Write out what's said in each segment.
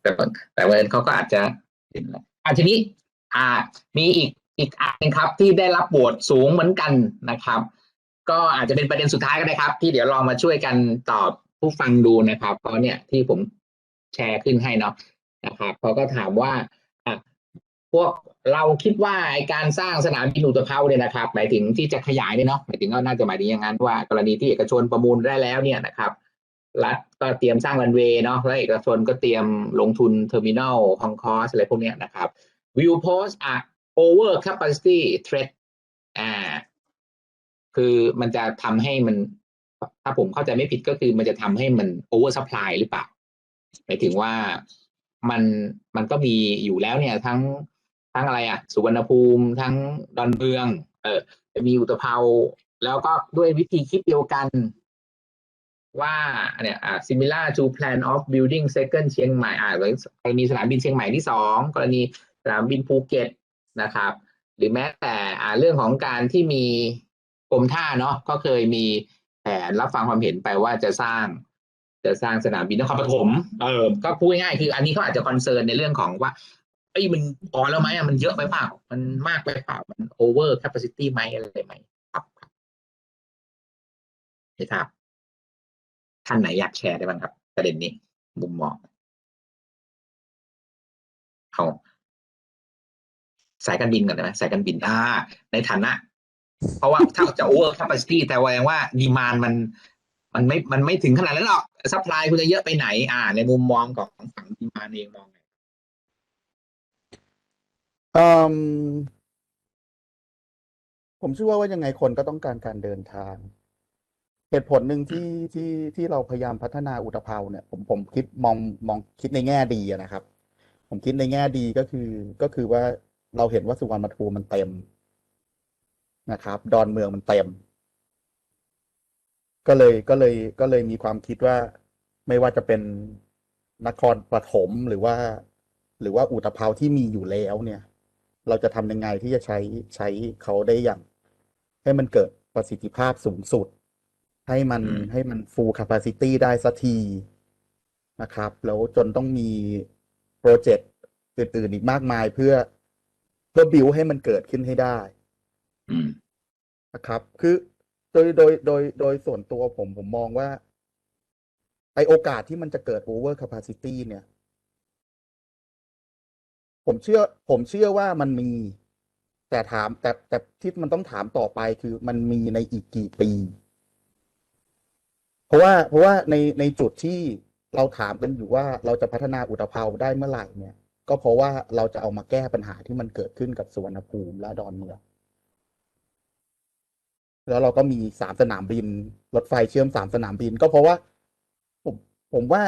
แต่แต่ว่าเขาก็อาจจะอะทีนี้อ่ามีอีกอีกอันหนึงครับ ที่ได้รับโหวตสูงเหมือนกันนะครับ ก็อาจจะเป็นประเด็นสุดท้ายก็ได้ครับ ที่เดี๋ยวลองมาช่วยกันตอบผู้ฟังดูนะครับเพราะเนี่ยที่ผมแชร์ขึ้นให้เนาะนะครับเขาก็ถามว่า วกเราคิดว่าไอการสร้างสนามบินอุตภเปาเนี่ยนะครับ หมายถึงที่จะขยายเนี่ยเนาะหมายถึงก็น่าจะหมายถึงอย่างนั้นว่ากรณีที่เอกชนประมูลได้แล้วเนี่ยนะครับรัฐก็เตรียมสร้างรันเวย์เนาะแล้วเอกชนก็เตรียมลงทุนเทอร์มินอลคอนคอสอะไรพวกเนี้ยนะครับ will pose a over capacity threat อ่าคือมันจะทำให้มัน ถ้าผมเข้าใจไม่ผิดก็คือมันจะทำให้มัน over supply หรือเปล่าหมายถึงว่ามันมันก็มีอยู่แล้วเนี่ยทั้ง ทั้งอะไรอะ สุวรรณภูมิทั้งดอนเมือง เออจะมีอุตภเปาแล้วก็ด้วยวิธีคิดเดียวกันว่าเนี่ยอ่า similar to plan of building second เชียงใหม่อ่ากรณีสนามบินเชียงใหม่ที่สองกรณีสนามบินภูเก็ตนะครับ หรือแม้แต่อ่าเรื่องของการที่มีกรมท่าเนาะก็เคยมีแผนรับฟังความเห็นไปว่าจะสร้าง จะสร้างสนามบินนครปฐมเออก็พูดง่ายคืออันนี้เขาอาจจะคอนเซิร์นในเรื่องของว่า เอ้ยมันพอแล้วไหมอะมันเยอะไปเปล่า มันมากไปเปล่า มันโอเวอร์แคปซิตี้ไหมอะไรไหมครับครับนี่ครับท่านไหนอยากแชร์ได้บ้างครับ ประเด็นนี้ มุมมองเอาสายการบินก่อนได้ไหมสายการบินอ่าในฐานะ เพราะว่าถ้าจะ over capacity แต่ว่าแสดงว่าดีมานมัน มันไม่มันไม่ถึงขนาดนั้นหรอกซัพพลายคุณจะเยอะไปไหน อ่า ในมุมมองของฝั่งดีมานเองมองไง ผมเชื่อว่าว่ายังไงคนก็ต้องการการเดินทาง เหตุผลหนึ่งที่ที่ที่เราพยายามพัฒนาอุตภเปาเนี่ย ผมผมคิดมองมองคิดในแง่ดีนะครับ ผมคิดในแง่ดีก็คือก็คือว่าเราเห็นว่าสุวรรณภูมิมันเต็มนะครับ ดอนเมืองมันเต็ม ก็เลยก็เลยก็เลยมีความคิดว่าไม่ว่าจะเป็นนครปฐมหรือว่า หรือว่าอุตภเปาที่มีอยู่แล้วเนี่ย เราจะทำยังไงที่จะใช้ใช้เขาได้อย่าง ให้มันเกิดประสิทธิภาพสูงสุด ให้มันอืมให้มัน full capacity ได้สักทีนะครับ แล้วจนต้องมีโปรเจกต์อื่นๆอีกมากมายเพื่อเพื่อบิวให้มันเกิดขึ้นให้ได้อืมนะครับ คือโดยโดยโดยโดยส่วนตัวผมผมมองว่า ไอโอกาสที่มันจะเกิด over capacity เนี่ย ผมเชื่อ ผมเชื่อว่ามันมี แต่ถามแต่แต่ที่มันต้องถามต่อไปคือมันมีในอีกกี่ปี เพราะว่าเพราะว่าในในจุดที่เราถามกันอยู่ว่าเราจะพัฒนาอุตภาได้เมื่อไหร่เนี่ย ก็เพราะว่าเราจะเอามาแก้ปัญหาที่มันเกิดขึ้นกับสุวรรณภูมิและดอนเมืองแล้วเราก็มีสามสนามบิน รถไฟเชื่อมสามสนามบิน ก็เพราะว่า ผมผมว่า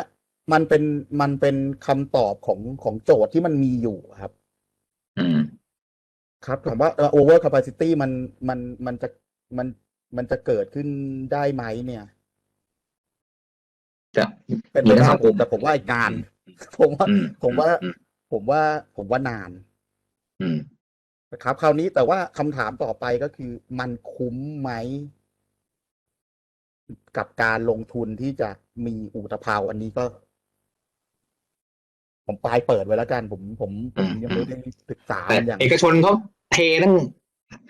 มันเป็นมันเป็นคำตอบของของโจทย์ที่มันมีอยู่ครับ อืม ครับถามว่าเอ่อ over capacity มันมันมันจะมันมันจะเกิดขึ้นได้ไหมเนี่ยจะเป็นมีไปทั้งได้สองกลุ่มแต่ผมว่าอีกนาน ผมว่าอืมผมว่าอืมผมว่า ผมว่านาน อืมนะครับ คราวนี้แต่ว่าคำถามต่อไปก็คือ มันคุ้มไหมกับการลงทุนที่จะมีอุตภเปาอันนี้ก็ ผมปลายเปิดไว้แล้วกัน ผมผมผมอืมยังไม่ได้ศึกษาแต่มันอย่างเอกชนเขาเทตั้ง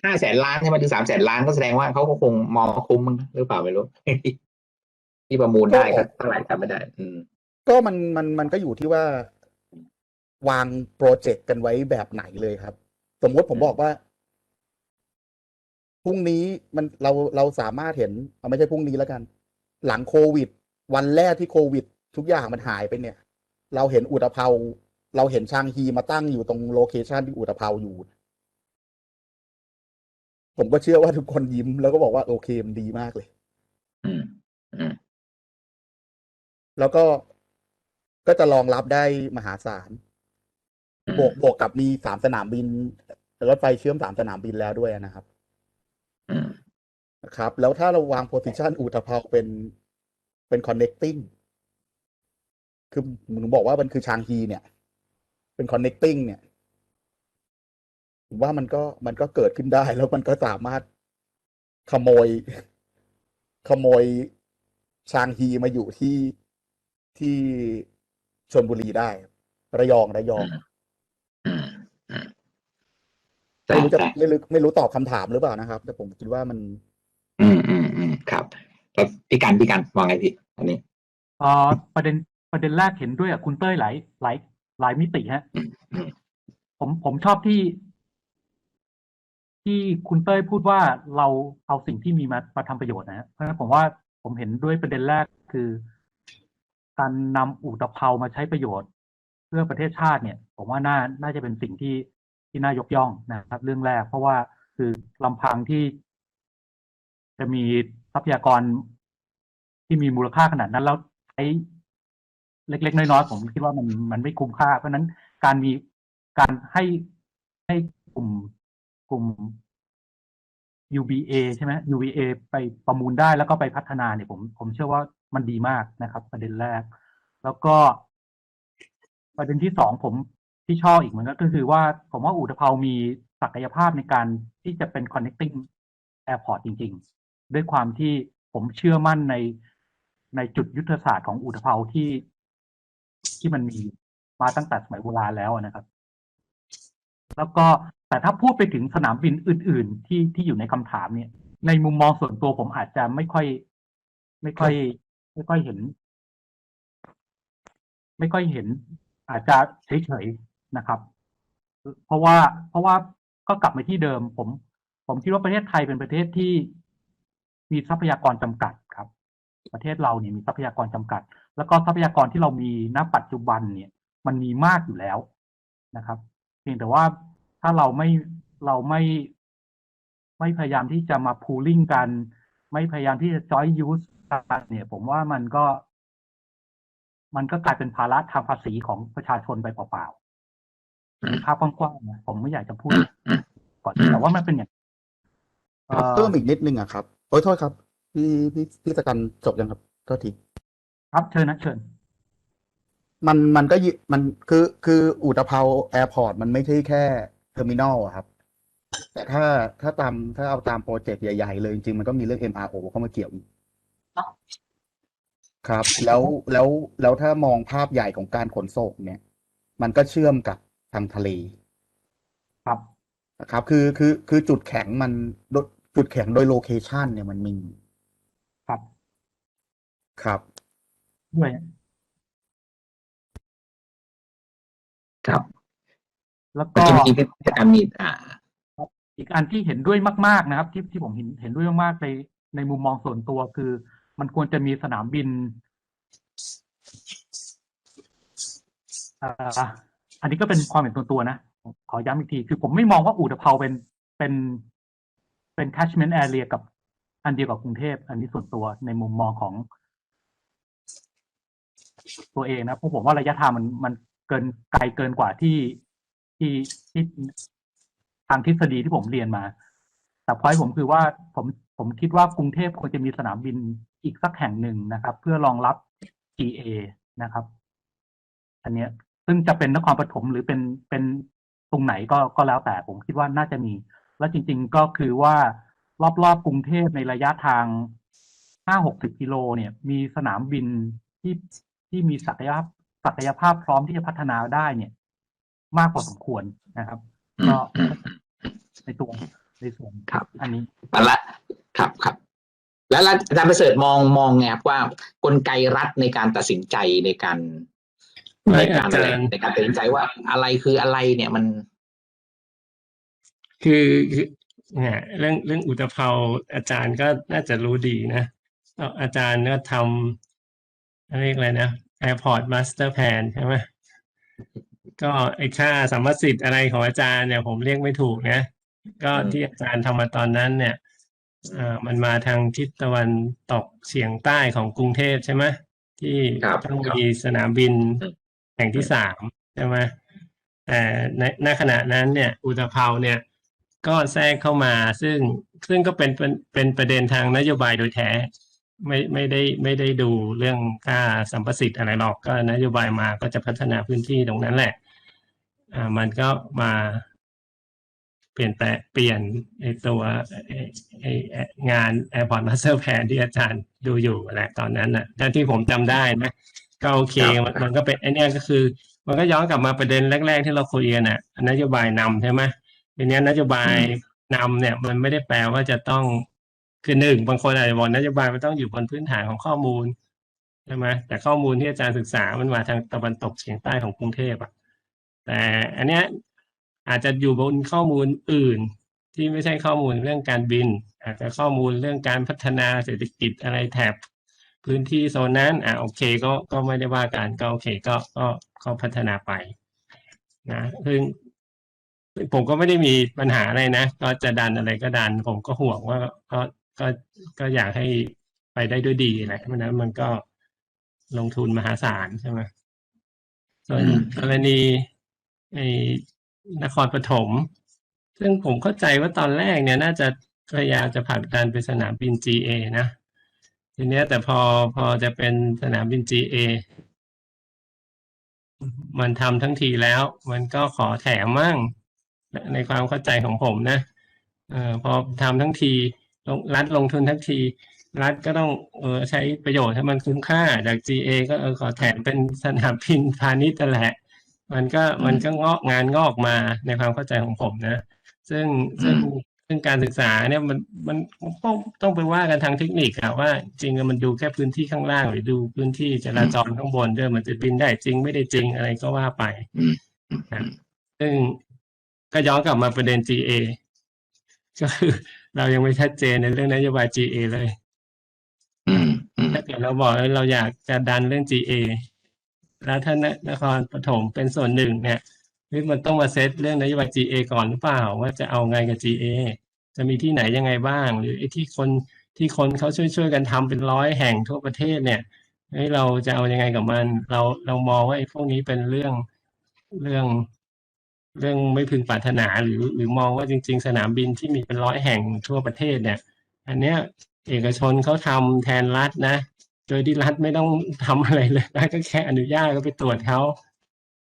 ห้าแสนล้านใช่ไหมถึงสามแสนล้านก็แสดงว่าเขาก็คงมองว่าคุ้มมั้งหรือเปล่าไม่รู้ที่ประมูลได้ก็เท่าไหร่จำไม่ได้ อืม ก็มันมันมันก็อยู่ที่ว่าวางโปรเจกต์กันไว้แบบไหนเลยครับ สมมติผมบอกว่าพรุ่งนี้มันเราเราสามารถเห็นเอาไม่ใช่พรุ่งนี้แล้วกัน หลังโควิด วันแรกที่โควิด ทุกอย่างมันหายไปเนี่ย เราเห็นอุตภเปาเราเห็นชางฮีมาตั้งอยู่ตรงโลเคชันที่อุตภเปาอยู่ ผมก็เชื่อว่าทุกคนยิ้มแล้วก็บอกว่าโอเคมันดีมากเลยอืมอืมแล้วก็ก็จะรองรับได้มหาศาลอืมบวกบวกกับมีสามสนามบินรถไฟเชื่อมสามสนามบินแล้วด้วยนะครับอืมนะครับ แล้วถ้าเราวางโพซิชันอุตภเปาเป็นเป็น connecting คือผมบอกว่ามันคือชางฮีเนี่ย เป็น connecting เนี่ยผมว่ามันก็มันก็เกิดขึ้นได้ แล้วมันก็สามารถขโมย ขโมยชางฮีมาอยู่ที่ที่ชลบุรีได้ ระยองระยองอืมอืมใช่ไม่รู้จะใช่ไม่รู้ไม่รู้ตอบคำถามหรือเปล่านะครับ แต่ผมคิดว่ามัน อืมอืมอืมครับแล้วพี่กันพี่กันว่าไงพี่อันนี้เอ่อประเด็น ประเด็นแรกเห็นด้วยกับคุณเต้ยหลายหลายหลายมิติฮะอืมอืมผมผมชอบที่ ที่คุณเต้ยพูดว่าเราเอาสิ่งที่มีมามาทำประโยชน์นะฮะเพราะฉะนั้นผมว่าผมเห็นด้วยประเด็นแรกคือ การนำอุตภเปามาใช้ประโยชน์ เพื่อประเทศชาติเนี่ย ผมว่าน่าน่าจะเป็นสิ่งที่ที่น่ายกย่องนะครับ เรื่องแรก เพราะว่าคือลำพังที่ จะมีทรัพยากรที่มีมูลค่าขนาดนั้นแล้วใช้ เล็ก ๆ น้อยๆผมคิดว่ามันมันไม่คุ้มค่า เพราะนั้นการมีการให้ให้กลุ่มกลุ่ม UBA ใช่ไหม UBA ไปประมูลได้แล้วก็ไปพัฒนาเนี่ยผมผมเชื่อว่ามันดีมากนะครับ ประเด็นแรก แล้วก็ ประเด็นที่สองผมที่ชอบอีกเหมือนกันก็คือว่าผมว่าอู่ตะเภามีศักยภาพในการที่จะเป็น connecting airport จริง ๆ ด้วยความที่ผมเชื่อมั่นในในจุดยุทธศาสตร์ของอู่ตะเภาที่ ที่มันมีมาตั้งแต่สมัยโบราณแล้วนะครับ แล้วก็แต่ถ้าพูดไปถึงสนามบินอื่น ๆ ที่ที่อยู่ในคำถามเนี่ย ในมุมมองส่วนตัวผมอาจจะไม่ค่อย ไม่ค่อย ไม่ค่อยเห็น ไม่ค่อยเห็น อาจจะเฉยๆนะครับ เพราะว่าเพราะว่าก็กลับมาที่เดิม ผม ผมคิดว่าประเทศไทยเป็นประเทศที่มีทรัพยากรจำกัดครับ ประเทศเราเนี่ยมีทรัพยากรจำกัด แล้วก็ทรัพยากรที่เรามีณปัจจุบันเนี่ย มันมีมากอยู่แล้วนะครับ เพียงแต่ว่าถ้าเราไม่เราไม่ ไม่พยายามที่จะมาพูลิ่งกัน ไม่พยายามที่จะจอยยูสกันเนี่ย ผมว่ามันก็ มันก็กลายเป็นภาระทางภาษีของประชาชนไปเปล่าๆภาพกว้างๆนะผมไม่อยากจะพูดก่อนแต่ว่ามันเป็นอย่างเพิ่มอีกนิดนึงอะครับโอ้ยโทษครับ พี่พี่พี่สกันจบยังครับโทษที ครับเชิญนะเชิญ มันมันก็ยิมันคือคืออูตะเภาแอร์พอร์ตมันไม่ใช่แค่เทอร์มินอลอะครับ แต่ถ้าถ้าตามถ้าเอาตามโปรเจกต์ใหญ่ๆเลยจริงๆ มันก็มีเรื่อง MRO เข้ามาเกี่ยวอีกครับ แล้วแล้วแล้วถ้ามองภาพใหญ่ของการขนส่งเนี่ย มันก็เชื่อมกับทางทะเล ครับนะครับ คือคือคือจุดแข็งมันโดยจุดแข็งโดยโลเคชันเนี่ยมันมีครับ ครับ ด้วยครับ แล้วเมื่ก็อกี้เมื่อกี้พี่จะการมีอ่า อีกอันที่เห็นด้วยมาก ๆ นะครับ ที่ที่ผมเห็นเห็นด้วยมากๆในในมุมมองส่วนตัวคือ มันควรจะมีสนามบินอ่าอันนี้ก็เป็นความเห็นส่วนตัวนะ ขอย้ำอีกที คือผมไม่มองว่าอู่ตะเภาเป็นเป็นเป็น catchment area กับอันเดียวกับกรุงเทพ อันนี้ส่วนตัวในมุมมองของ ตัวเองนะเพราะผมว่าระยะทางมันมันเกินไกลเกินกว่าที่ที่ที่ทางทฤษฎีที่ผมเรียนมา แต่พอยผมคือว่าผมผมคิดว่ากรุงเทพควรจะมีสนามบินอีกสักแห่งหนึ่งนะครับ เพื่อรองรับ GA นะครับ อันเนี้ยซึ่งจะเป็นนครปฐมหรือเป็นเป็นตรงไหนก็ก็แล้วแต่ผมคิดว่าน่าจะมี แล้วจริง ๆก็คือว่ารอบๆกรุงเทพในระยะทางห้าหกสิบกิโลเนี่ย มีสนามบินที่ ที่มีศักยภาพศักยภาพพร้อมที่จะพัฒนาได้เนี่ย มากพอสมควรนะครับอืมก็อืมในตัวในส่วนครับ อันนี้มาละครับครับ แล้วอาจารย์ประเสริฐมองมองไงครับว่ากลไกรัฐในการตัดสินใจในการไม่ในการอะไรอาจารย์ในการตัดสินใจว่าอะไรคืออะไรเนี่ยมัน คือคือเนี่ยเรื่องเรื่องอุตภเปาอาจารย์ก็น่าจะรู้ดีนะเอาอาจารย์ก็ทำ เรียกอะไรนะ Airport Master Plan ใช่ไหมก็ไอ้ค่าสัมประสิทธิ์อะไรของอาจารย์เนี่ย ผมเรียกไม่ถูกนะ ก็อืมที่อาจารย์ทำมาตอนนั้นเนี่ยอ่ามันมาทางทิศตะวันตกเฉียงใต้ของกรุงเทพใช่ไหมที่ครับต้องครับมีสนามบินอืมแห่งที่สามใช่ไหมแต่ในณขณะนั้นเนี่ย อุตภเปาเนี่ย ก็แทรกเข้ามาซึ่งซึ่งก็เป็นเป็นเป็นประเด็นทางนโยบายโดยแท้ ไม่ไม่ได้ไม่ได้ดูเรื่องค่าสัมประสิทธิ์อะไรหรอกก็นโยบายมาก็จะพัฒนาพื้นที่ตรงนั้นแหละ อ่ามันก็มาเปลี่ยนแปลงเปลี่ยนไอตัวไอ้ไอไอ้งาน Airport Master Plan ที่อาจารย์ดูอยู่แหละตอนนั้นน่ะถ้าที่ผมจำได้นะก็โอเคครับมันมันก็เป็นไอเนี้ยก็คือ มันก็ย้อนกลับมาประเด็นแรก ๆ ที่เราคุยกันน่ะนโยบายนำใช่ไหมทีเนี้ยนโยบายนำเนี่ย มันไม่ได้แปลว่าจะต้อง คือหนึ่งบางคนอาจจะบอกนโยบายมันต้องอยู่บนพื้นฐานของข้อมูลใช่ไหมแต่ข้อมูลที่อาจารย์ศึกษามันมาทางตะวันตกเฉียงใต้ของกรุงเทพอะแต่อันเนี้ยอาจจะอยู่บนข้อมูลอื่นที่ไม่ใช่ข้อมูลเรื่องการบิน อาจจะข้อมูลเรื่องการพัฒนาเศรษฐกิจอะไรแถบพื้นที่โซนนั้นอะโอเคก็ก็ไม่ได้ว่ากันก็โอเคก็ก็ก็พัฒนาไปนะซึ่งผมก็ไม่ได้มีปัญหาอะไรนะ ก็จะดันอะไรก็ดัน ผมก็ห่วงว่าก็ ก็ก็อยากให้ไปได้ด้วยดีแหละเพราะฉะนั้นมันก็ลงทุนมหาศาลใช่ไหมส่วนอืมกรณีไอ้นครปฐมซึ่งผมเข้าใจว่าตอนแรกเนี่ยน่าจะพยายามจะผลักดันไปสนามบิน GA นะทีเนี้ยแต่พอพอจะเป็นสนามบิน GA มันทำทั้งทีแล้ว มันก็ขอแถมมั่งในความเข้าใจของผมนะเออพอทำทั้งทีลง รัฐลงทุนทั้งที รัฐก็ต้องเออใช้ประโยชน์ให้มันคุ้มค่าจาก GA ก็เออขอแถมเป็นสนามบินพาณิชย์นั่นแหละ มันก็มันก็งอกงานงอกมาในความเข้าใจของผมนะ ซึ่งซึ่งซึ่งการศึกษาเนี่ยมันมันต้องต้องไปว่ากันทางเทคนิคอะว่าจริงๆมันดูแค่พื้นที่ข้างล่างหรือดูพื้นที่จราจรข้างบนด้วยมันจะบินได้จริงไม่ได้จริงอะไรก็ว่าไปอืมนะซึ่งก็ย้อนกลับมาประเด็น GA ก็คือ เรายังไม่ชัดเจนในเรื่องนโยบาย GA เลย อืมอืมถ้าเกิดเราบอกว่าเราอยากจะดันเรื่อง GA แล้วถ้านนครปฐมเป็นส่วนหนึ่งเนี่ยหรือมันต้องมาเซตเรื่องนโยบาย GA ก่อนหรือเปล่า ว่าจะเอาไงกับ GA จะมีที่ไหนยังไงบ้าง หรือไอ้ที่คนที่คนเขาช่วยช่วยๆกันทำเป็นร้อยแห่งทั่วประเทศเนี่ยเฮ้ยเราจะเอายังไงกับมัน เราเรามองว่าไอ้พวกนี้เป็นเรื่องเรื่อง เรื่องไม่พึงปรารถนาหรือหรือมองว่าจริง ๆ สนามบินที่มีเป็นร้อยแห่งทั่วประเทศเนี่ย อันเนี้ยเอกชนเขาทำแทนรัฐนะ โดยที่รัฐไม่ต้องทำอะไรเลยรัฐก็แค่อนุญาตก็ไปตรวจเขา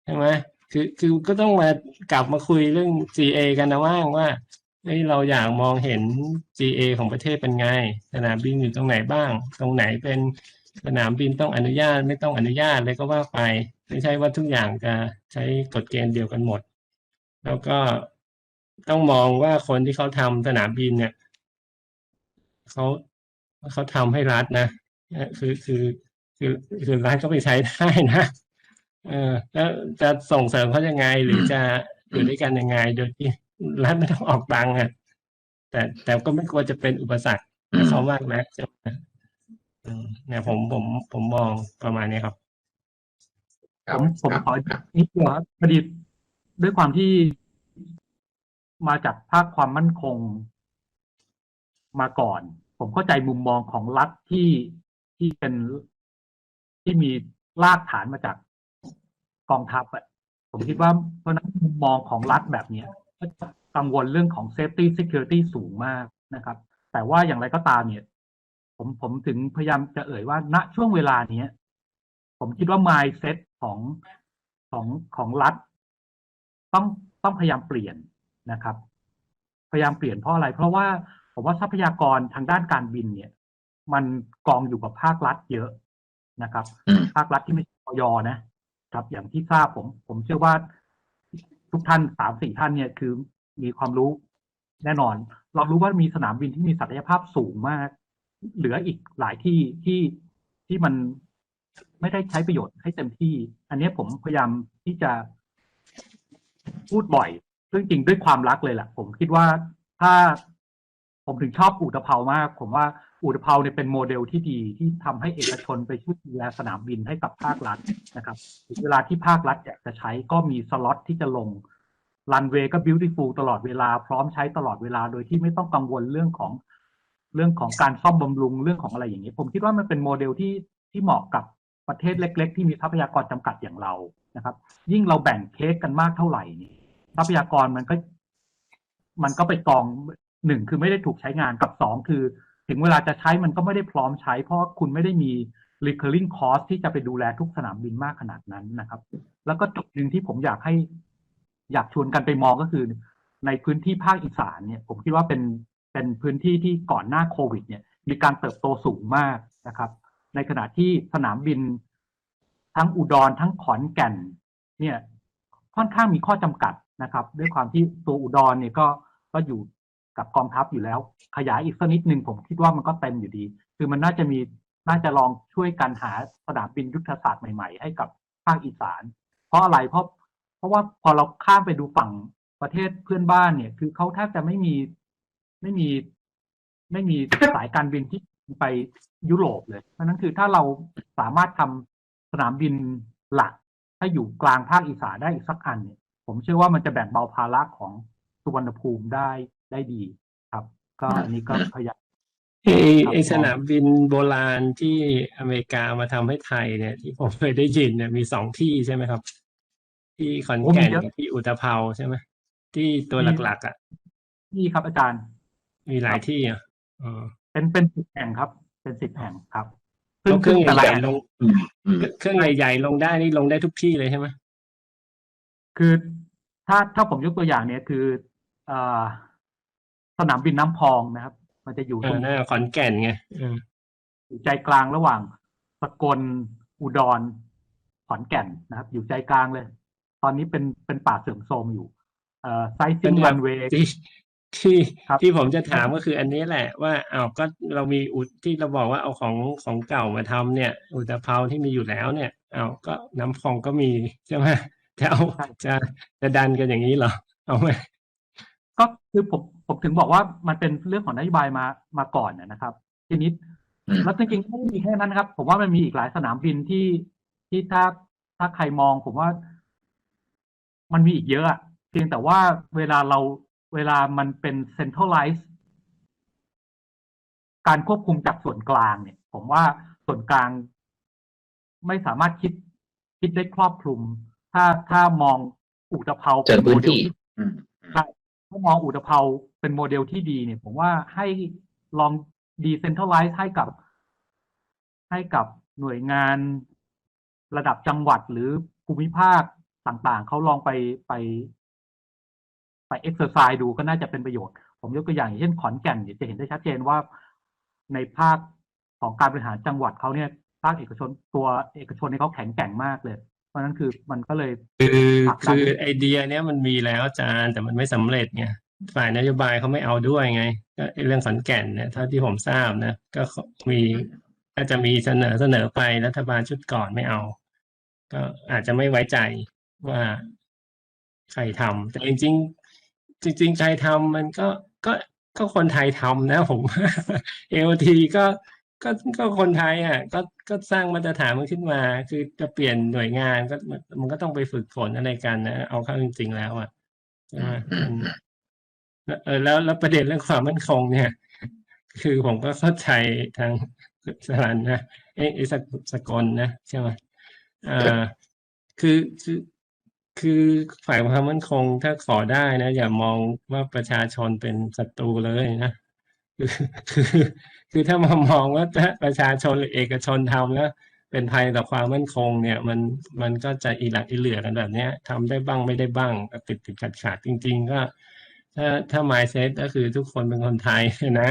ใช่ไหมคือคือก็ต้องมากลับมาคุยเรื่อง GA กันนะว่างว่าเฮ้ยเราอยากมองเห็น GA ของประเทศเป็นไง สนามบินอยู่ตรงไหนบ้าง ตรงไหนเป็นสนามบินต้องอนุญาตไม่ต้องอนุญาตเลยก็ว่าไป ไม่ใช่ว่าทุกอย่างจะใช้กฎเกณฑ์เดียวกันหมด แล้วก็ต้องมองว่าคนที่เขาทำสนามบินเนี่ยเขาเขาทำให้รัฐนะเอ่อคือคือคือคือรัฐก็ไปใช้ได้นะเออแล้วจะส่งเสริมเขายังไงหรือจะอยู่ด้วยกันยังไงโดยที่รัฐไม่ต้องออกตังค์อะ แต่แต่ก็ไม่ควรจะเป็นอุปสรรคให้เขามากนะใช่ไหมอืมเนี่ยผมผมผมมองประมาณนี้ครับครัผบมผมครับขอนิดเดียวครับพอดี ด้วยความที่มาจากภาคความมั่นคงมาก่อน ผมเข้าใจมุมมองของรัฐที่ที่เป็นที่มีรากฐานมาจากกองทัพอะผมคิดว่าเพราะนั้นมุมมองของรัฐแบบเนี้ยก็กังวลเรื่องของ safety security สูงมากนะครับ แต่ว่าอย่างไรก็ตามเนี่ย ผมผมถึงพยายามจะเอ่ยว่าณช่วงเวลาเนี้ย ผมคิดว่า mindset ของของของรัฐ ต้องต้องพยายามเปลี่ยนนะครับ พยายามเปลี่ยนเพราะอะไร เพราะว่าผมว่าทรัพยากรทางด้านการบินเนี่ย มันกองอยู่กับภาครัฐเยอะนะครับอืมภาครัฐที่ไม่ใช่ออยนะ ครับ อย่างที่ทราบผม ผมเชื่อว่าทุกท่านสามสี่ท่านเนี่ยคือมีความรู้แน่นอน เรารู้ว่ามีสนามบินที่มีศักยภาพสูงมาก เหลืออีกหลายที่ที่ที่มันไม่ได้ใช้ประโยชน์ให้เต็มที่ อันเนี้ยผมพยายามที่จะ พูดบ่อยซึ่งจริงด้วยความรักเลยแหละผมคิดว่าถ้าผมถึงชอบอู่ตะเภามาก ผมว่าอู่ตะเภาเนี่ยเป็นโมเดลที่ดีที่ทำให้เอกชนไปช่วยดูแลสนามบินให้กับภาครัฐนะครับเวลาที่ภาครัฐอยากจะใช้ก็มีสล็อตที่จะลงรันเวย์ก็บิวตี้ฟูลตลอดเวลาพร้อมใช้ตลอดเวลาโดยที่ไม่ต้องกังวลเรื่องของเรื่องของการซ่อมบำรุงเรื่องของอะไรอย่างนี้ ผมคิดว่ามันเป็นโมเดลที่ที่เหมาะกับ ประเทศเล็ก ๆ ที่มีทรัพยากรจำกัดอย่างเรานะครับ ยิ่งเราแบ่งเค้กกันมากเท่าไหร่นี่ทรัพยากรมันก็ มันก็ไปกองหนึ่งคือไม่ได้ถูกใช้งานกับสองคือ ถึงเวลาจะใช้มันก็ไม่ได้พร้อมใช้ เพราะคุณไม่ได้มี recurring cost ที่จะไปดูแลทุกสนามบินมากขนาดนั้นนะครับ แล้วก็จุดหนึ่งที่ผมอยากให้ อยากชวนกันไปมองก็คือ ในพื้นที่ภาคอีสานเนี่ย ผมคิดว่าเป็นเป็นพื้นที่ที่ก่อนหน้าโควิด เนี่ย มีการเติบโตสูงมากนะครับ ในขณะที่สนามบิน ทั้งอุดรทั้งขอนแก่น เนี่ยค่อนข้างมีข้อจำกัดนะครับ ด้วยความที่ตัวอุดรเนี่ยก็ก็อยู่กับกองทัพอยู่แล้ว ขยายอีกสักนิดนึงผมคิดว่ามันก็เต็มอยู่ดี คือมันน่าจะมีน่าจะลองช่วยกันหาสนามบินยุทธศาสตร์ใหม่ๆ ให้กับภาคอีสาน เพราะอะไรเพราะเพราะว่าพอเราข้ามไปดูฝั่งประเทศเพื่อนบ้านเนี่ย คือเขาแทบจะไม่มีไม่มี ไม่มีสายการบินที่ ไปยุโรปเลยเพราะฉะนั้นคือถ้าเราสามารถทำสนามบินหลัก ถ้าอยู่กลางภาคอีสานได้อีกสักอันเนี่ย ผมเชื่อว่ามันจะแบ่งเบาภาระของสุวรรณภูมิได้ได้ดีครับ ก็อันนี้ก็พยายามไอ้ครับไอ้สนามบินโบราณที่อเมริกามาทำให้ไทยเนี่ย ที่ผมเคยได้ยินเนี่ยมีสองที่ใช่ไหมครับ ที่ขอนแก่นกับที่อุตภเปาใช่ไหมที่ตัวหลักๆอะนี่ครับอาจารย์ มีหลายที่อะอ๋อ เป็นเป็นสิบแห่งครับ เป็นสิบแห่งครับแล้วเครื่องแต่ละใหญ่แห่งๆลงอืมอืมเครื่องใหญ่ๆลงได้นี่ลงได้ทุกที่เลยใช่ไหมคือถ้าถ้าผมยกตัวอย่างเนี่ยคือเอ่อสนามบินน้ำพองนะครับ มันจะอยู่เอตรองน่าขอนแก่นไงเอออยู่ใจกลางระหว่างสกลอุดรขอนแก่นนะครับ อยู่ใจกลางเลย ตอนนี้เป็นเป็นป่าเสื่อมโทรมอยู่ เอ่อไซซิ่งรันเวย์ที่ ที่ครับที่ผมจะถามก็คืออันนี้แหละว่าอ้าวก็เรามีอุดที่เราบอกว่าเอาของของเก่ามาทำเนี่ย อุตภเปาที่มีอยู่แล้วเนี่ยอ้าวก็น้ำพองก็มีใช่ไหมจะเอาจะจะดันกันอย่างนี้เหรอเอาไหมก็คือผมผมถึงบอกว่ามันเป็นเรื่องของนโยบายมามาก่อนนะนะครับ ทีนี้อืมแล้วจริงๆไม่ได้มีแค่นั้นนะครับ ผมว่ามันมีอีกหลายสนามบินที่ที่ถ้าถ้าใครมอง ผมว่า มันมีอีกเยอะอะเพียงแต่ว่าเวลาเรา เวลามันเป็น centralized การควบคุมจากส่วนกลางเนี่ย ผมว่าส่วนกลาง ไม่สามารถคิดคิดได้ครอบคลุม ถ้าถ้ามองอุตภเปาเจอพื้นที่โมเดลอืมใช่ถ้ามองอุตภเปาเป็นโมเดลที่ดีเนี่ย ผมว่าให้ลอง decentralize ให้กับ ให้กับหน่วยงานระดับจังหวัดหรือภูมิภาคต่างๆ เขาลองไปไป ไป exercise ดูก็น่าจะเป็นประโยชน์ ผมยกตัวอย่างอย่างเช่นขอนแก่นเนี่ยจะเห็นได้ชัดเจนว่า ในภาคของการบริหารจังหวัดเขาเนี่ยภาคเอกชนตัวเอกชนเนี่ยเขาแข็งแกร่งมากเลย เพราะฉะนั้นคือมันก็เลยคือผลักดันคือไอเดียเนี้ยมันมีแล้วอาจารย์แต่มันไม่สำเร็จไงฝ่ายนโยบายเขาไม่เอาด้วยไงก็ไอ้เรื่องขอนแก่นเนี่ยเท่าที่ผมทราบนะ ก็มีก็จะมีเสนอเสนอไปรัฐบาลชุดก่อนไม่เอา ก็อาจจะไม่ไว้ใจว่าใครทำแต่จริงๆ จริง ๆ ใครทำมันก็ก็ก็คนไทยทำนะผมว่าเอลทีก็ก็ก็คนไทยอะ ก็ก็สร้างมาตรฐานมันขึ้นมา คือจะเปลี่ยนหน่วยงานก็มันมันก็ต้องไปฝึกฝนอะไรกันนะเอาเข้าจริง ๆ แล้วอะใช่ไหมมันเออแล้วแล้วประเด็นเรื่องความมั่นคง เนี่ย คือผมก็เข้าใจทางสถานนะเอ้ยสกสกลนะใช่ไหมเอ่อคือคือ คือฝ่ายความมั่นคงถ้าขอได้นะ อย่ามองว่าประชาชนเป็นศัตรูเลยนะคือคือคือถ้ามามองว่าถ้าประชาชนหรือเอกชนทำแล้วเป็นภัยต่อความมั่นคงเนี่ย มันมันก็จะอีหลักอีเหลือกันแบบเนี้ยทำได้บ้างไม่ได้บ้างติดติดขัดขัดจริง ๆ ก็ ถ้าถ้า mindset ก็คือทุกคนเป็นคนไทยนะ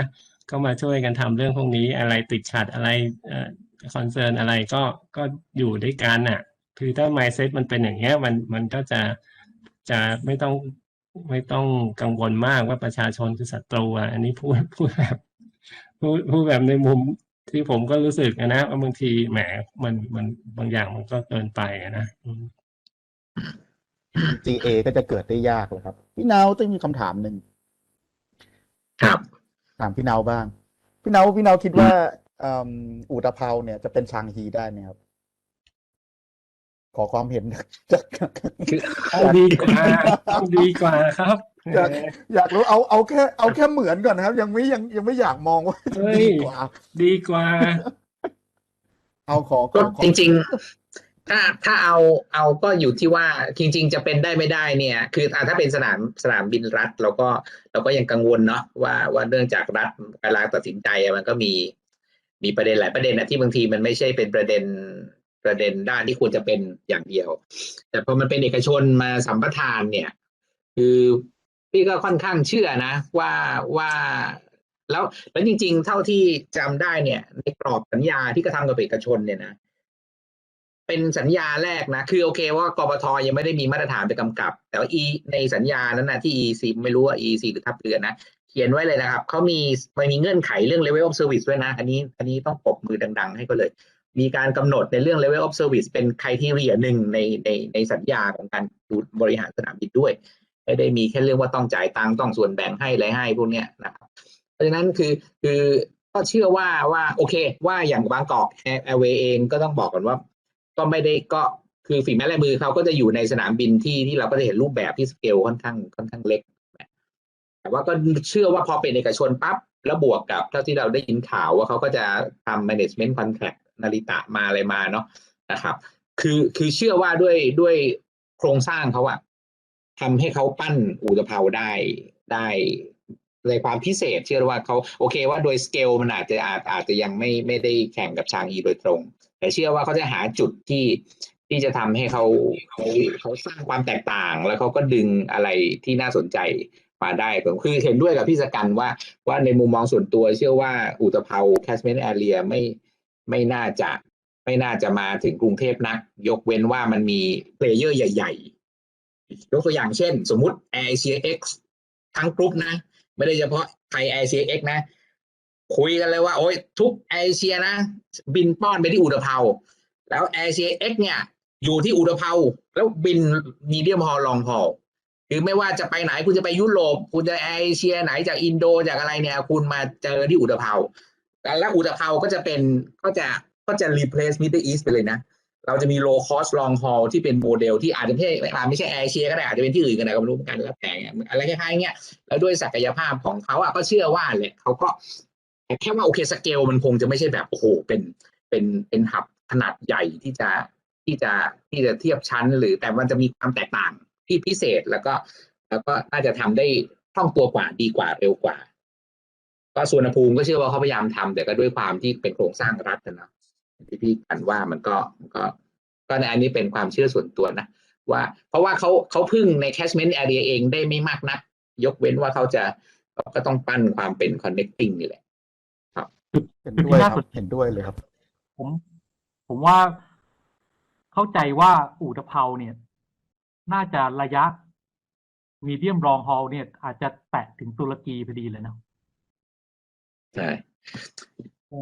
ก็มาช่วยกันทำเรื่องพวกนี้อะไรติดขัดอะไรเอ่อคอนเซิร์นอะไรก็ก็อยู่ด้วยกันน่ะ คือถ้า mindset มันเป็นอย่างเงี้ยมันมันก็จะจะไม่ต้องไม่ต้องกังวลมากว่าประชาชนคือศัตรูอะอันนี้พูดพูดแบบพูดพูดแบบในมุมที่ผมก็รู้สึกนะว่าบางทีแหมมันมันบางอย่างมันก็เกินไปอะนะอืม GA ก็จะเกิดได้ยากเลยครับ พี่นาวต้องมีคำถามหนึ่งครับถามพี่นาวบ้าง พี่นาวพี่นาวคิดว่าอืมอูตะเภาเนี่ยจะเป็นชางฮีได้ไหมครับ ขอความเห็นจากเอาดีกว่าเอาดีกว่าครับอยากอยากรู้เอาเอาแค่เอาแค่เหมือนก่อนนะครับ ยังไม่ยังยังไม่อยากมองว่าเฮ้ยดีกว่า ดีกว่า เอาขอขก็อขอจริง ๆ ถ้าถ้าเอาเอาก็อยู่ที่ว่าจริง ๆ จะเป็นได้ไม่ได้เนี่ย คืออะถ้าเป็นสนามสนามบินรัฐเราก็เราก็ยังกังวลเนาะว่าว่าเนื่องจากรัฐเวลาตัดสินใจอะมันก็มี มีประเด็นหลายประเด็นนะที่บางทีมันไม่ใช่เป็นประเด็น ประเด็นด้านที่ควรจะเป็นอย่างเดียว แต่พอมันเป็นเอกชนมาสัมปทานเนี่ย คือพี่ก็ค่อนข้างเชื่อนะ ว่าว่าแล้วแล้วจริง ๆ เท่าที่จำได้เนี่ย ในกรอบสัญญาที่กระทำกับเอกชนเนี่ยนะเป็นสัญญาแรกนะ คือโอเคว่ากปทยังไม่ได้มีมาตรฐานไปกำกับ แต่ว่า e ในสัญญานั้นนะที่ EC ไม่รู้ว่า EC หรือทับเรือนะ เขียนไว้เลยนะครับ เขามีมันมีเงื่อนไขเรื่อง level of service ด้วยนะ อันนี้ อันนี้ต้องปรบมือดัง ๆ ให้ก็เลย มีการกำหนดในเรื่อง level of service เป็นใค r i ทีเรียหนึ่งในในในสัญญาของการดูบริหารสนามบินด้วย ไม่ได้มีแค่เรื่องว่าต้องจ่ายตังค์ต้องส่วนแบ่งให้อะไรให้พวกเนี้ยนะครับเพราะฉะนั้นคือคือก็เชื่อว่าว่าโอเค ว่าอย่างบางกอกแอร์เวย์เองก็ต้องบอกก่อนว่า ก็ไม่ได้ก็คือฝีไม้ลายมือเขาก็จะอยู่ในสนามบินที่ที่เราก็จะเห็นรูปแบบที่สเกลค่อนข้างค่อนข้างเล็กแต่ว่าก็เชื่อว่าพอเป็นเอกชนปั๊บแล้วบวกกับเท่าที่เราได้ยินข่าวว่าเขาก็จะทำ management contract นาริตะมาอะไรมาเนาะนะครับ คือคือเชื่อว่าด้วยด้วยโครงสร้างเขาอะทำให้เขาปั้นอูตภาได้ได้ในความพิเศษเชื่อว่าเขาโอเคว่าโดยสเกลมันอาจจะอาจอาจจะยังไม่ไม่ได้แข่งกับชางอีโดยตรง แต่เชื่อว่าเขาจะหาจุดที่ที่จะทำให้เขาเขาเขาสร้างความแตกต่าง แล้วเขาก็ดึงอะไรที่น่าสนใจมาได้ผมคือเห็นด้วยกับพี่สกันว่าว่าในมุมมองส่วนตัวเชื่อว่าอุตภเปา catchment area ไม่ ไม่น่าจะไม่น่าจะมาถึงกรุงเทพนัก ยกเว้นว่ามันมีเพลเยอร์ใหญ่ ๆ ยกตัวอย่างเช่น สมมุติ Air Asia X ทั้งกรุ๊ปนะ ไม่ได้เฉพาะไทย Air Asia X นะ คุยกันเลยว่า โอ้ยทุกแอเชียนะ บินป้อนไปที่อุตภเปาแล้ว Air Asia X เนี่ย อยู่ที่อุตภเปาแล้วบินมีเดียมฮอลลองฮอลคือไม่ว่าจะไปไหนคุณจะไปยุโรปคุณจะแอร์เอเชียไหนจากอินโดจากอะไรเนี่ย คุณมาเจอที่อุตภเปา แล้วอุตภเปาก็จะเป็นก็จะก็จะ replace Middle East ไปเลยนะ เราจะมี low cost long haul ที่เป็นโมเดลที่อาจจะไม่ใช่อาไม่ใช่แอร์เชียก็ได้อาจจะเป็นที่อื่นก็ได้ก็ไม่รู้เหมือนกันแล้วแต่อะไรคล้ายๆเงี้ยแล้วด้วยศักยภาพของเขาอะก็เชื่อว่าแหละเขาก็แค่ว่าโอเคสเกลมันคงจะไม่ใช่แบบโอ้โหเป็นเป็นเป็นหับขนาดใหญ่ที่จะที่จะที่จะเทียบชั้น หรือแต่มันจะมีความแตกต่างที่พิเศษแล้วก็ แล้วก็น่าจะทำได้คล่องตัวกว่าดีกว่าเร็วกว่า ก็ส่วนภูมิก็เชื่อว่าเขาพยายามทำแต่ก็ด้วยความที่เป็นโครงสร้างรัฐนะเนาะที่พี่กันว่ามันก็มันก็ ก็ในอันนี้เป็นความเชื่อส่วนตัวนะว่า เพราะว่าเขาเขาพึ่งใน catchment area เองได้ไม่มากนัก ยกเว้นว่าเขาจะก็ต้องปั้นความเป็น connecting นี่แหละเห็นด้วยครับเห็นด้วยเลยครับ ผม ผมว่าเข้าใจว่าอู่ตะเภาเนี่ย น่าจะระยะมีเดียมรองฮอลเนี่ย อาจจะแตะถึงตุรกีพอดีเลยเนาะ ใช่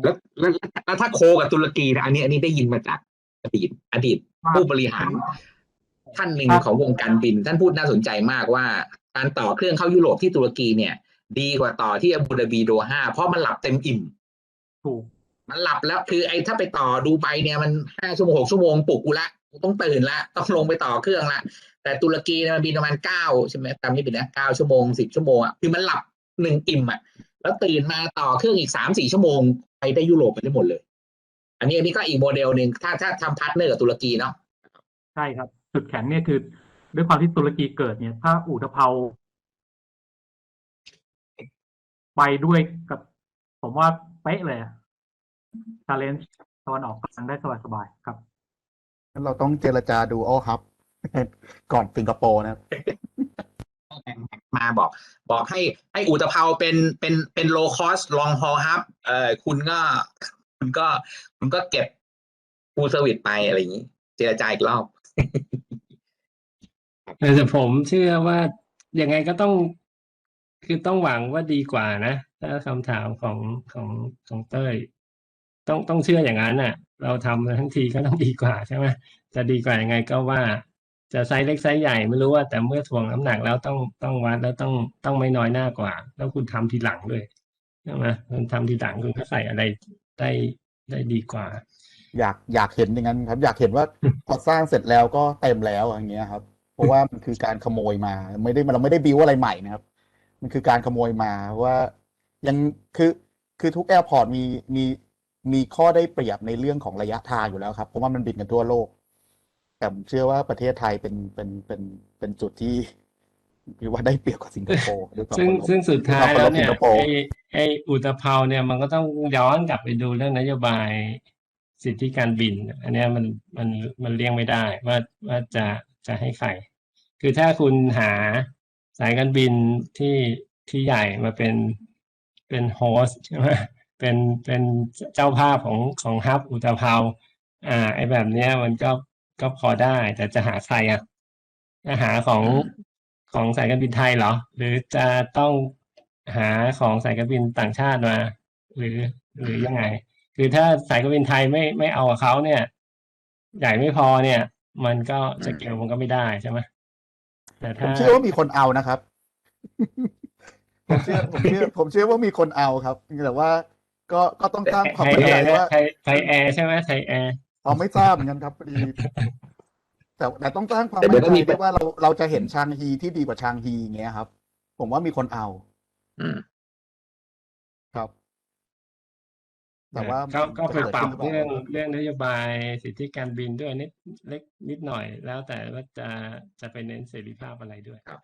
แล้วแล้วแล้วถ้าโคกับตุรกีนะอันนี้อันนี้ได้ยินมาจากอดีต อดีตผู้บริหาร ท่านหนึ่งของวงการบิน ท่านพูดน่าสนใจมากว่า การต่อเครื่องเข้ายุโรปที่ตุรกีเนี่ย ดีกว่าต่อที่อาบูดาบีโดฮาเพราะมันหลับเต็มอิ่มถูกมันหลับแล้วคือไอ้ถ้าไปต่อดูไปเนี่ยมันห้าชั่วโมงหกชั่วโมงปลุกกูละกูต้องตื่นละต้องลงไปต่อเครื่องละแต่ตุรกีเนี่ยมันบินประมาณเก้าใช่ไหมตามนี้เป็นนะเก้าชั่วโมงสิบชั่วโมงอะคือมันหลับหนึ่งอิ่มอะ แล้วตื่นมาต่อเครื่องอีกสามสี่ชั่วโมงไปได้ยุโรปไปได้หมดเลย อันนี้อันนี้ก็อีกโมเดลหนึ่งถ้าถ้าทำพาร์ทเนอร์กับตุรกีเนาะใช่ครับ จุดแข็งเนี่ยคือ ด้วยความที่ตุรกีเกิดเนี่ย ถ้าอู่ตะเภาไปด้วยกับ ผมว่าเป๊ะเลยชาเลนจ์ตะวันออกกลางได้สบายๆครับงั้นเราต้องเจรจาดูออฮับ ก่อนสิงคโปร์นะครับ มาบอก บอกให้ให้อุตภเปาเป็นเป็นเป็นโลคอสลองฮอลฮับเออคุณก็คุณก็คุณก็เก็บฟูลเซอร์วิสไปอะไรอย่างนี้ เจรจาอีกรอบแต่ผมเชื่อว่ายังไงก็ต้อง คือต้องหวังว่าดีกว่านะถ้าคำถามของของของเต้ย ต้องต้องเชื่ออย่างนั้นน่ะ เราทำทั้งทีก็ต้องดีกว่าใช่ไหมจะดีกว่ายังไงก็ว่า จะไซส์เล็กไซส์ใหญ่ไม่รู้ว่าแต่เมื่อถ่วงน้ำหนักแล้วต้องต้องวัดแล้วต้องต้องไม่น้อยหน้ากว่า แล้วคุณทำทีหลังด้วยใช่ไหมคุณทำทีหลังคุณก็ใส่อะไรได้ได้ดีกว่า อยากอยากเห็นอย่างนั้นครับ อยากเห็นว่าพอสร้างเสร็จแล้วก็เต็มแล้วอย่างเงี้ยครับ เพราะว่ามันคือการขโมยมา ไม่ได้เราไม่ได้บิวอะไรใหม่นะครับ มันคือการขโมยมาว่ายังคือคือทุกแอร์พอร์ตมีมีมีข้อได้เปรียบในเรื่องของระยะทางอยู่แล้วครับเพราะว่ามันบินกันทั่วโลก แต่ผมเชื่อว่าประเทศไทยเป็นเป็นเป็นเป็นจุดที่คือว่าได้เปรียบกว่าสิงคโปร์ด้วยความซึ่งเคารพซึ่งสุดท้ายแล้วเนี่ยสิงคโปร์ไอ้ไอ้อุตภเปาเนี่ยมันก็ต้องย้อนกลับไปดูเรื่องนโยบายสิทธิการบิน อันเนี้ยมันมันมันเลี่ยงไม่ได้ว่าว่าจะจะให้ใคร คือถ้าคุณหาสายการบินที่ที่ใหญ่มาเป็นเป็นโฮสต์ใช่ไหมเป็นเป็นเจ้าภาพของของฮับอุตภเปาอ่าไอ้แบบเนี้ยมันก็ ก็พอได้ แต่จะหาใครอะจะหาของของสายการบินไทยเหรอ หรือจะต้องหาของสายการบินต่างชาติมา หรือหรือยังไง คือถ้าสายการบินไทยไม่ไม่เอากับเขาเนี่ย ใหญ่ไม่พอเนี่ย มันก็สเกลมันก็ไม่ได้ใช่ไหมแต่ผมถ้าเชื่อว่ามีคนเอานะครับผมเชื่อผมเชื่อผมเชื่อว่ามีคนเอาครับแต่ว่าก็ก็ต้องสร้างความไทยเข้าแอใจร์เนี่ยว่าไทยไทยแอร์ใช่ไหมไทยแอร์ เราไม่ทราบเหมือนกันครับพอดีแต่แต่ต้องสร้างความแต่เดี๋มั่ยวนก็ใจมี ด้วยว่าเราเราจะเห็นชางฮีที่ดีกว่าชางฮีอย่างเงี้ยครับ ผมว่ามีคนเอาอืม ครับ แต่ว่าก็ก็ไปจะปรับกิดขึ้นหเรื่องปล่าเรื่องนโยบายสิทธิการบินด้วยนิดเล็กนิดหน่อย แล้วแต่ว่าจะจะไปเน้นเสรีภาพอะไรด้วยครับ